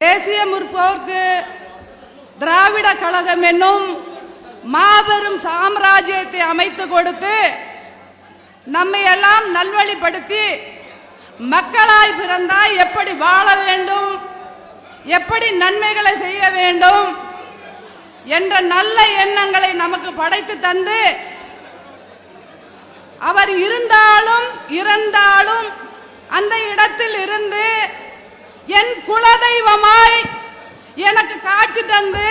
தேசிய முற்போக்கு திராவிட கழகம் என்னும் மாபெரும் சாம்ராஜ்யத்தை அமைத்து கொடுத்து நம்மை எல்லாம் நல்வழிப்படுத்தி மக்களாய் பிறந்தாய் எப்படி வாழ வேண்டும் எப்படி நன்மைகளை செய்ய வேண்டும் என்ற நல்ல எண்ணங்களை நமக்கு படைத்து தந்து அவர் இருந்தாலும் இறந்தாலும் அந்த இடத்தில் இருந்து என் குலதெய்வமாய் எனக்கு காட்சி தந்து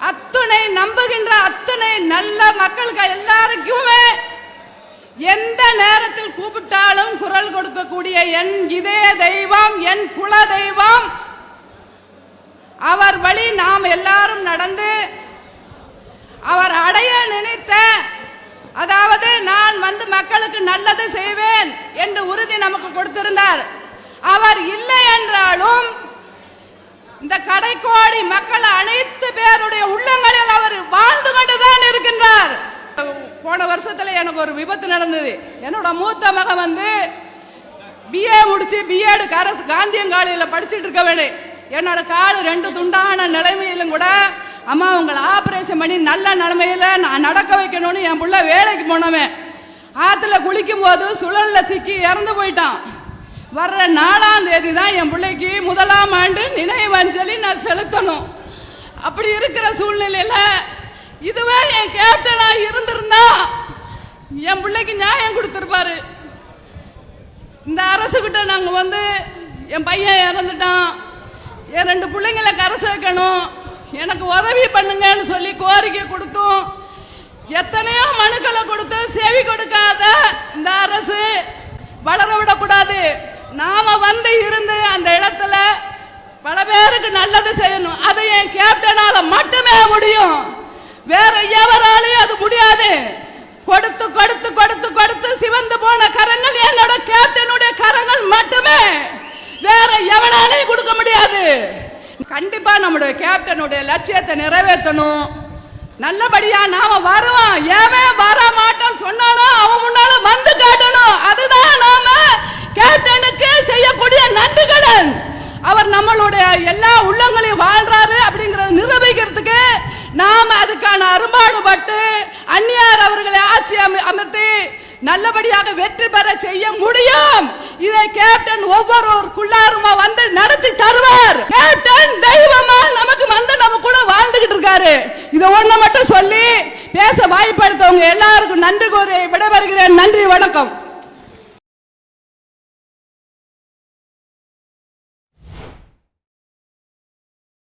அத்துணை நம்புகின்ற அத்துணை நல்ல மக்களுக்கு எல்லாருக்குமே எந்த நேரத்தில் கூப்பிட்டாலும் குரல் கொடுக்கக்கூடிய என் இதே தெய்வம் என் குல தெய்வம் அவர் வழி நாம் எல்லாரும் நடந்து அவர் அடைய நினைத்த அதாவது நான் வந்து மக்களுக்கு நல்லது செய்வேன் என்று உறுதி நமக்கு கொடுத்திருந்தார். அவர் இல்லை என்றாலும் இந்த கடைக்கோடி மக்கள் அனைத்து பேருடைய உள்ளங்களில் அவர் வாழ்ந்து கொண்டுதான் இருக்கின்றார். போன வருஷத்துல எனக்கு ஒரு விபத்து நடந்தது. என்னோட மூத்த மகன் வந்து பிஏ முடிச்சு பிஎட் கரஸ் காந்தியங்காலையில் படிச்சுட்டு இருக்க வேணும் என்னோட கால் ரெண்டு துண்டான நிலைமையிலும் கூட அம்மா உங்களை ஆபரேஷன் பண்ணி நல்ல நிலைமையில நான் நடக்க வைக்கணும்னு என் புள்ள வேலைக்கு போனவன். ஆத்துல குளிக்கும் போது சுழல்ல சிக்கி இறந்து போயிட்டான். வர்ற நாலாம் தேதி தான் என் பிள்ளைக்கு முதலாம் ஆண்டு நினைவஞ்சலி நான் செலுத்தணும். அப்படி இருக்கிற சூழ்நிலையில இதுவே என் கேப்டனா இருந்திருந்தா என் பிள்ளைக்கு நியாயம் கொடுத்துருப்பாரு. இந்த அரசுக்கிட்ட நாங்கள் வந்து என் பையன் இறந்துட்டான். என் ரெண்டு பிள்ளைங்களை கரை சேர்க்கணும் எனக்கு உதவி பண்ணுங்கன்னு சொல்லி கோரிக்கை கொடுத்தும். எத்தனையோ மனுக்களை கொடுத்து செவி கொடுக்காத இந்த அரசு வளர விடக்கூடாது. நாம வந்து இருந்து அந்த இடத்துல பல பேருக்கு நல்லது செய்யணும். அது என் கேப்டனால மட்டுமே முடியும். வேற எவராலையும் அது முடியாது. கொடுத்து கொடுத்து கொடுத்து கொடுத்து சிவந்து போன கரங்கள் என்னோட கேப்டனுடைய கரங்கள் மட்டுமே. வேற எவனாலையும் கொடுக்க முடியாது. கண்டிப்பா நம்முடைய கேப்டனுடைய லட்சியத்தை நிறைவேற்றணும். நல்லபடியா நாம வருவோம். பாடுபட்டு அந்நியார் அவர்களை ஆட்சி அமர்த்தி நல்லபடியாக வெற்றி பெற செய்ய முடியும். இதை கேப்டன் ஒவ்வொருவருக்குள்ளாருமா வந்து நடத்தி தருவார். கேப்டன் தெய்வமா நமக்கு வந்து நம்ம கூட வாழ்ந்துகிட்டு இருக்காரு. இதை ஒண்ணு மட்டும் சொல்லி பேச வாய்ப்படுத்தவங்க எல்லாருக்கும் நன்றி கூறி விடைபெறுகிறேன். நன்றி வணக்கம்.